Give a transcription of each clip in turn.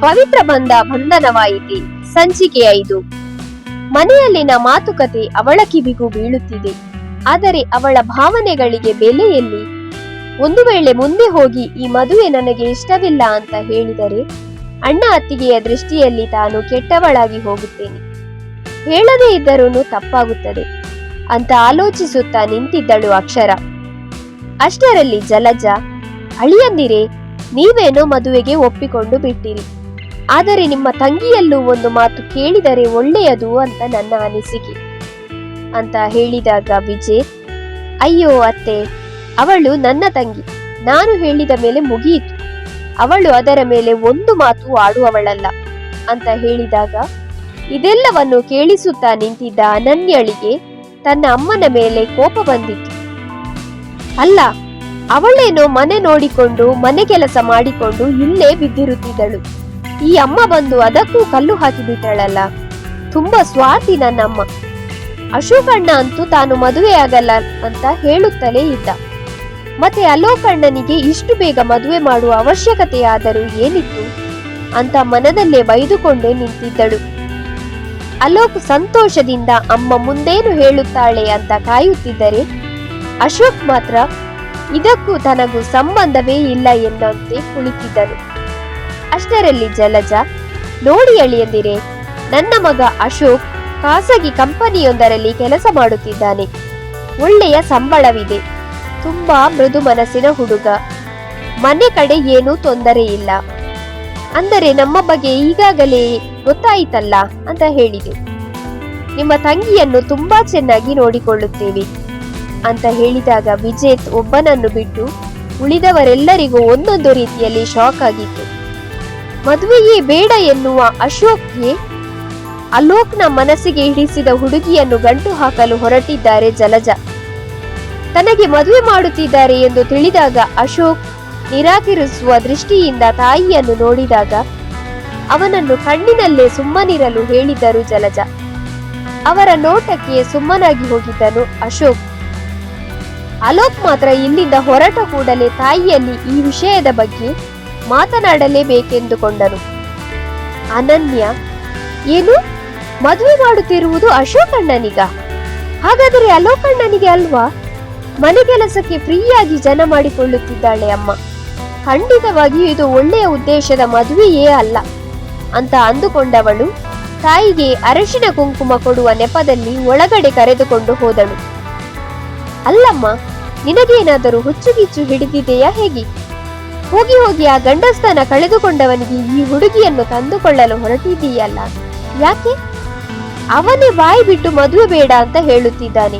ಪವಿತ್ರ ಬಂಧ ಬಂಧನವಾಯಿತಿ. ಸಂಚಿಕೆ ಐದು. ಮನೆಯಲ್ಲಿನ ಮಾತುಕತೆ ಅವಳ ಕಿವಿಗೂ ಬೀಳುತ್ತಿದೆ. ಆದರೆ ಅವಳ ಭಾವನೆಗಳಿಗೆ ಬೆಲೆಯಲ್ಲಿ ಒಂದು ವೇಳೆ ಮುಂದೆ ಹೋಗಿ ಈ ಮದುವೆ ನನಗೆ ಇಷ್ಟವಿಲ್ಲ ಅಂತ ಹೇಳಿದರೆ ಅಣ್ಣ ಅತ್ತಿಗೆಯ ದೃಷ್ಟಿಯಲ್ಲಿ ತಾನು ಕೆಟ್ಟವಳಾಗಿ ಹೋಗುತ್ತೇನೆ. ಹೇಳದೇ ಇದ್ದರೂ ತಪ್ಪಾಗುತ್ತದೆ. ಅಂತ ಆಲೋಚಿಸುತ್ತಾ ನಿಂತಿದ್ದಳು ಅಕ್ಷರ. ಅಷ್ಟರಲ್ಲಿ ಜಲಜ, ಅಳಿಯಂದಿರೆ, ನೀವೇನೋ ಮದುವೆಗೆ ಒಪ್ಪಿಕೊಂಡು ಬಿಟ್ಟಿರಿ. ಆದರೆ ನಿಮ್ಮ ತಂಗಿಯಲ್ಲೂ ಒಂದು ಮಾತು ಕೇಳಿದರೆ ಒಳ್ಳೆಯದು ಅಂತ ನನ್ನ ಅನಿಸಿಕೆ. ಅಂತ ಹೇಳಿದಾಗ ವಿಜಯ್, ಅಯ್ಯೋ ಅತ್ತೆ, ಅವಳು ನನ್ನ ತಂಗಿ. ನಾನು ಹೇಳಿದ ಮೇಲೆ ಮುಗಿಯಿತು. ಅವಳು ಅದರ ಮೇಲೆ ಒಂದು ಮಾತು ಆಡುವವಳಲ್ಲ ಅಂತ ಹೇಳಿದಾಗ ಇದೆಲ್ಲವನ್ನು ಕೇಳಿಸುತ್ತಾ ನಿಂತಿದ್ದ ಅನನ್ಯಳಿಗೆ ತನ್ನ ಅಮ್ಮನ ಮೇಲೆ ಕೋಪ ಬಂದಿತ್ತು. ಅಲ್ಲ, ಅವಳೇನೋ ಮನೆ ನೋಡಿಕೊಂಡು ಮನೆ ಕೆಲಸ ಮಾಡಿಕೊಂಡು ಇಲ್ಲೇ ಬಿದ್ದಿರುತ್ತಿದ್ದಳು. ಈ ಅಮ್ಮ ಬಂದು ಅದಕ್ಕೂ ಕಲ್ಲು ಹಾಕಿ ಬಿಟ್ಟಳಲ್ಲ. ತುಂಬಾ ಸ್ವಾರ್ಥಿ ನನ್ನಮ್ಮ. ಅಶೋಕಣ್ಣ ಅಂತೂ ತಾನು ಮದುವೆಯಾಗಲ್ಲ ಅಂತ ಹೇಳುತ್ತಲೇ ಇದ್ದ ಮತ್ತೆ ಅಲೋಕಣ್ಣನಿಗೆ ಇಷ್ಟು ಬೇಗ ಮದುವೆ ಮಾಡುವ ಅವಶ್ಯಕತೆಯಾದರೂ ಏನಿತ್ತು? ಅಂತ ಮನದಲ್ಲೇ ಬೈದುಕೊಂಡೇ ನಿಂತಿದ್ದಳು. ಅಲೋಕ್ ಸಂತೋಷದಿಂದ ಅಮ್ಮ ಮುಂದೇನು ಹೇಳುತ್ತಾಳೆ ಅಂತ ಕಾಯುತ್ತಿದ್ದರೆ, ಅಶೋಕ್ ಮಾತ್ರ ಇದಕ್ಕೂ ತನಗೂ ಸಂಬಂಧವೇ ಇಲ್ಲ ಎನ್ನುವಂತೆ ಕುಳಿತಿದ್ದನು ಅಷ್ಟರಲ್ಲಿ ಜಲಜ, ನೋಡಿ ಅಳಿಯಂದಿರೆ, ನನ್ನ ಮಗ ಅಶೋಕ್ ಖಾಸಗಿ ಕಂಪನಿಯೊಂದರಲ್ಲಿ ಕೆಲಸ ಮಾಡುತ್ತಿದ್ದಾನೆ. ಒಳ್ಳೆಯ ಸಂಬಳವಿದೆ. ತುಂಬಾ ಮೃದು ಮನಸ್ಸಿನ ಹುಡುಗ. ಮನೆ ಕಡೆ ಏನೂ ತೊಂದರೆ ಇಲ್ಲ. ಅಂದರೆ ನಮ್ಮ ಬಗ್ಗೆ ಈಗಾಗಲೇ ಗೊತ್ತಾಯಿತಲ್ಲ? ಅಂತ ಹೇಳಿದೆ. ನಿಮ್ಮ ತಂಗಿಯನ್ನು ತುಂಬಾ ಚೆನ್ನಾಗಿ ನೋಡಿಕೊಳ್ಳುತ್ತೇವೆ. ಅಂತ ಹೇಳಿದಾಗ ವಿಜೇತ್ ಒಬ್ಬನನ್ನು ಬಿಟ್ಟು ಉಳಿದವರೆಲ್ಲರಿಗೂ ಒಂದೊಂದು ರೀತಿಯಲ್ಲಿ ಶಾಕ್ ಆಗಿತ್ತು. ಮದುವೆಯೇ ಬೇಡ ಎನ್ನುವ ಅಶೋಕ್ಗೆ ಅಲೋಕ್ನ ಮನಸ್ಸಿಗೆ ಹಿಡಿಸಿದ ಹುಡುಗಿಯನ್ನು ಗಂಟು ಹಾಕಲು ಹೊರಟಿದ್ದಾರೆ ಜಲಜ. ತನಗೆ ಮದುವೆ ಮಾಡುತ್ತಿದ್ದಾರೆ ಎಂದು ತಿಳಿದಾಗ ಅಶೋಕ್ ನಿರಾಕರಿಸುವ ದೃಷ್ಟಿಯಿಂದ ತಾಯಿಯನ್ನು ನೋಡಿದಾಗ ಅವನನ್ನು ಕಣ್ಣಿನಲ್ಲೇ ಸುಮ್ಮನಿರಲು ಹೇಳಿದ್ದರು ಜಲಜ. ಅವರ ನೋಟಕ್ಕೆ ಸುಮ್ಮನಾಗಿ ಹೋಗಿದ್ದನು ಅಶೋಕ್. ಅಲೋಕ್ ಮಾತ್ರ ಇಲ್ಲಿಂದ ಹೊರಟ ಕೂಡಲೇ ತಾಯಿಯಲ್ಲಿ ಈ ವಿಷಯದ ಬಗ್ಗೆ ಮಾತನಾಡಲೇಬೇಕೆಂದುಕೊಂಡನು ಅನನ್ಯ, ಏನು? ಮದುವೆ ಮಾಡುತ್ತಿರುವುದು ಅಶೋಕಣ್ಣನಿಗ. ಹಾಗಾದರೆ ಅಲೋಕಣ್ಣನಿಗೆ ಅಲ್ವಾ? ಮನೆ ಕೆಲಸಕ್ಕೆ ಫ್ರೀಯಾಗಿ ಜನ ಮಾಡಿಕೊಳ್ಳುತ್ತಿದ್ದಾಳೆ ಅಮ್ಮ. ಖಂಡಿತವಾಗಿಯೂ ಇದು ಒಳ್ಳೆಯ ಉದ್ದೇಶದ ಮದುವೆಯೇ ಅಲ್ಲ. ಅಂತ ಅಂದುಕೊಂಡವಳು ತಾಯಿಗೆ ಅರಶಿನ ಕುಂಕುಮ ಕೊಡುವ ನೆಪದಲ್ಲಿ ಒಳಗಡೆ ಕರೆದುಕೊಂಡು ಹೋದಳು. ಅಲ್ಲಮ್ಮ, ನಿನಗೇನಾದರೂ ಹುಚ್ಚುಗಿಚ್ಚು ಹಿಡಿದಿದೆಯಾ ಹೇಗೆ? ಹೋಗಿ ಹೋಗಿ ಆ ಗಂಡಸ್ಥಾನ ಕಳೆದುಕೊಂಡವನಿಗೆ ಈ ಹುಡುಗಿಯನ್ನು ತಂದುಕೊಳ್ಳಲು ಹೊರಟಿದ್ದೀಯಲ್ಲ. ಯಾಕೆ? ಅವನೇ ಬಾಯಿ ಬಿಟ್ಟು ಮದುವೆ ಬೇಡ ಅಂತ ಹೇಳುತ್ತಿದ್ದಾನೆ.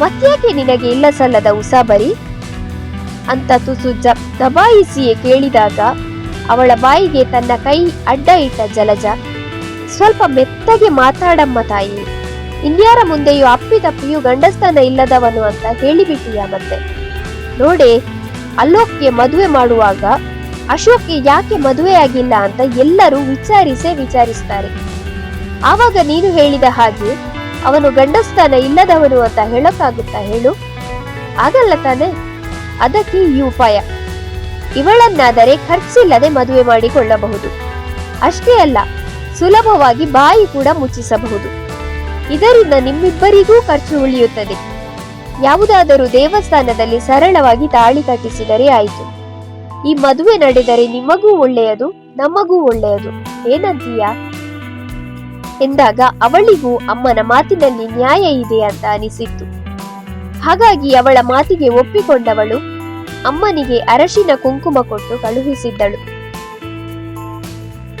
ಮತ್ತ್ಯಾಕೆ ನಿನಗೆ ಇಲ್ಲ ಸಲ್ಲದ ಉಸಾಬರಿ? ಅಂತ ತುಸು ದಬಾಯಿಸಿಯೇ ಕೇಳಿದಾಗ ಅವಳ ಬಾಯಿಗೆ ತನ್ನ ಕೈ ಅಡ್ಡ ಇಟ್ಟ ಜಲಜ. ಸ್ವಲ್ಪ ಮೆತ್ತಗೆ ಮಾತಾಡಮ್ಮ ತಾಯಿ. ಇನ್ಯಾರ ಮುಂದೆಯೂ ಅಪ್ಪಿತಪ್ಪಿಯೂ ಗಂಡಸ್ಥಾನ ಇಲ್ಲದವನು ಅಂತ ಹೇಳಿಬಿಟ್ಟಿಯ ಮತ್ತೆ? ನೋಡೆ ಅಲೋಕ್ಗೆ ಮದುವೆ ಮಾಡುವಾಗ ಅಶೋಕ್ಗೆ ಯಾಕೆ ಮದುವೆಯಾಗಿಲ್ಲ ಅಂತ ಎಲ್ಲರೂ ವಿಚಾರಿಸೇ ವಿಚಾರಿಸ್ತಾರೆ. ಆವಾಗ ನೀನು ಹೇಳಿದ ಹಾಗೆ ಅವನು ಗಂಡಸ್ಥಾನ ಇಲ್ಲದವನು ಅಂತ ಹೇಳಕ್ಕಾಗುತ್ತಾ ಹೇಳು? ಆಗಲ್ಲ ತಾನೆ. ಅದಕ್ಕೆ ಈ ಉಪಾಯ. ಇವಳನ್ನಾದರೆ ಖರ್ಚಿಲ್ಲದೆ ಮದುವೆ ಮಾಡಿಕೊಳ್ಳಬಹುದು. ಅಷ್ಟೇ ಅಲ್ಲ, ಸುಲಭವಾಗಿ ಬಾಯಿ ಕೂಡ ಮುಚ್ಚಿಸಬಹುದು. ಇದರಿಂದ ನಿಮ್ಮಿಬ್ಬರಿಗೂ ಖರ್ಚು ಉಳಿಯುತ್ತದೆ. ಯಾವುದಾದರೂ ದೇವಸ್ಥಾನದಲ್ಲಿ ಸರಳವಾಗಿ ತಾಳಿ ಕಟ್ಟಿಸಿದರೆ ಆಯಿತು. ಈ ಮದುವೆ ನಡೆದರೆ ನಿಮಗೂ ಒಳ್ಳೆಯದು, ನಮಗೂ ಒಳ್ಳೆಯದು. ಏನಂತೀಯ? ಎಂದಾಗ ಅವಳಿಗೂ ಅಮ್ಮನ ಮಾತಿನಲ್ಲಿ ನ್ಯಾಯ ಇದೆ ಅಂತ ಅನಿಸಿತ್ತು. ಹಾಗಾಗಿ ಅವಳ ಮಾತಿಗೆ ಒಪ್ಪಿಕೊಂಡವಳು ಅಮ್ಮನಿಗೆ ಅರಶಿನ ಕುಂಕುಮ ಕೊಟ್ಟು ಕಳುಹಿಸಿದ್ದಳು.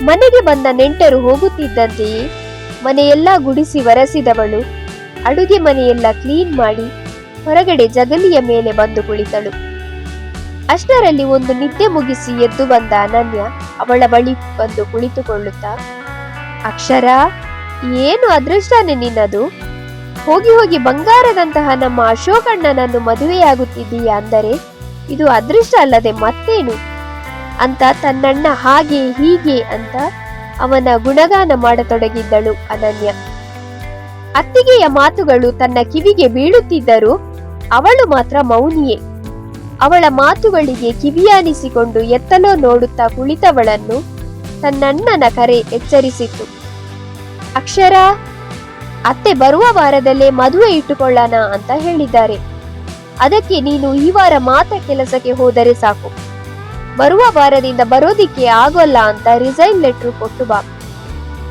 ಮನೆಗೆ ಬಂದ ನೆಂಟರು ಹೋಗುತ್ತಿದ್ದಂತೆಯೇ ಮನೆಯೆಲ್ಲ ಗುಡಿಸಿ ವರಸಿದವಳು ಅಡುಗೆ ಮನೆಯೆಲ್ಲ ಕ್ಲೀನ್ ಮಾಡಿ ಹೊರಗಡೆ ಜಗಲಿಯ ಮೇಲೆ ಬಂದು ಕುಳಿತಳು. ಅಷ್ಟರಲ್ಲಿ ಒಂದು ನಿದ್ದೆ ಮುಗಿಸಿ ಎದ್ದು ಬಂದ ಅನನ್ಯ ಅವಳ ಬಳಿ ಬಂದು ಕುಳಿತುಕೊಳ್ಳುತ್ತಾ, ಅಕ್ಷರ, ಏನು ಅದೃಷ್ಟನೇ ನಿನ್ನದು? ಹೋಗಿ ಹೋಗಿ ಬಂಗಾರದಂತಹ ನಮ್ಮ ಅಶೋಕಣ್ಣನನ್ನು ಮದುವೆಯಾಗುತ್ತಿದ್ದೀಯಾ ಅಂದರೆ ಇದು ಅದೃಷ್ಟ ಅಲ್ಲದೆ ಮತ್ತೇನು? ಅಂತ ತನ್ನಣ್ಣ ಹಾಗೆ ಹೀಗೆ ಅಂತ ಅವನ ಗುಣಗಾನ ಮಾಡತೊಡಗಿದ್ದಳು ಅನನ್ಯ. ಅತ್ತಿಗೆಯ ಮಾತುಗಳು ತನ್ನ ಕಿವಿಗೆ ಬೀಳುತ್ತಿದ್ದರೂ ಅವಳು ಮಾತ್ರ ಮೌನಿಯೇ. ಅವಳ ಮಾತುಗಳಿಗೆ ಕಿವಿಯಾನಿಸಿಕೊಂಡು ಎತ್ತಲೋ ನೋಡುತ್ತಾ ಕುಳಿತವಳನ್ನು ತನ್ನಣ್ಣನ ಕರೆ ಎಚ್ಚರಿಸಿತು. ಅಕ್ಷರ, ಅತ್ತೆ ಬರುವ ವಾರದಲ್ಲೇ ಮದುವೆ ಇಟ್ಟುಕೊಳ್ಳೋಣ ಅಂತ ಹೇಳಿದ್ದಾರೆ. ಅದಕ್ಕೆ ನೀನು ಈ ವಾರ ಮಾತ್ರ ಕೆಲಸಕ್ಕೆ ಹೋದರೆ ಸಾಕು. ಬರುವ ವಾರದಿಂದ ಬರೋದಿಕ್ಕೆ ಆಗೋಲ್ಲ ಅಂತ ರಿಸೈನ್ ಲೆಟ್ರ್ ಕೊಟ್ಟು ಬಾ.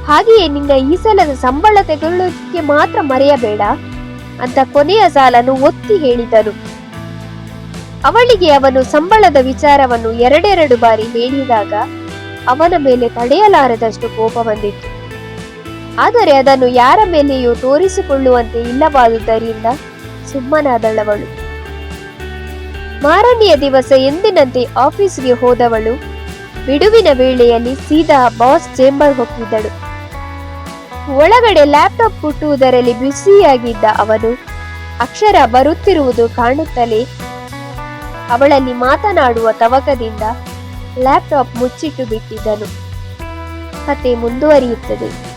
ಹಾಗೆಯೇ ನಿನ್ನ ಈ ಸಲದ ಸಂಬಳ ತೆಗೊಳ್ಳೋದಕ್ಕೆ ಮಾತ್ರ ಮರೆಯಬೇಡ. ಅಂತ ಕೊನೆಯ ಸಾಲನ್ನು ಒತ್ತಿ ಹೇಳಿದನು ಅವಳಿಗೆ ಅವನು ಸಂಬಳದ ವಿಚಾರವನ್ನು ಎರಡೆರಡು ಬಾರಿ ಹೇಳಿದಾಗ ಅವನ ಮೇಲೆ ತಡೆಯಲಾರದಷ್ಟು ಕೋಪ ಬಂದಿತ್ತು. ಆದರೆ ಅದನ್ನು ಯಾರ ಮೇಲೆಯೂ ತೋರಿಸಿಕೊಳ್ಳುವಂತೆ ಇಲ್ಲವಾದುದರಿಂದ ಸುಮ್ಮನಾದಳವಳು. ಮಾರನೆಯ ದಿವಸ ಎಂದಿನಂತೆ ಆಫೀಸ್ಗೆ ಹೋದವಳು. ಬಿಡುವಿನ ವೇಳೆಯಲ್ಲಿ ಸೀದಾ ಬಾಸ್ ಚೇಂಬರ್ ಹೋಗಿದ್ದಳು ಒಳಗಡೆ ಲ್ಯಾಪ್ಟಾಪ್ ಕುಟ್ಟುವುದರಲ್ಲಿ ಬ್ಯುಸಿಯಾಗಿದ್ದ ಅವನು ಅಕ್ಷರ ಬರುತ್ತಿರುವುದು ಕಾಣುತ್ತಲೇ ಅವಳಲ್ಲಿ ಮಾತನಾಡುವ ತವಕದಿಂದ ಲ್ಯಾಪ್ಟಾಪ್ ಮುಚ್ಚಿಟ್ಟು ಬಿಟ್ಟಿದ್ದನು. ಕತೆ ಮುಂದುವರಿಯುತ್ತದೆ.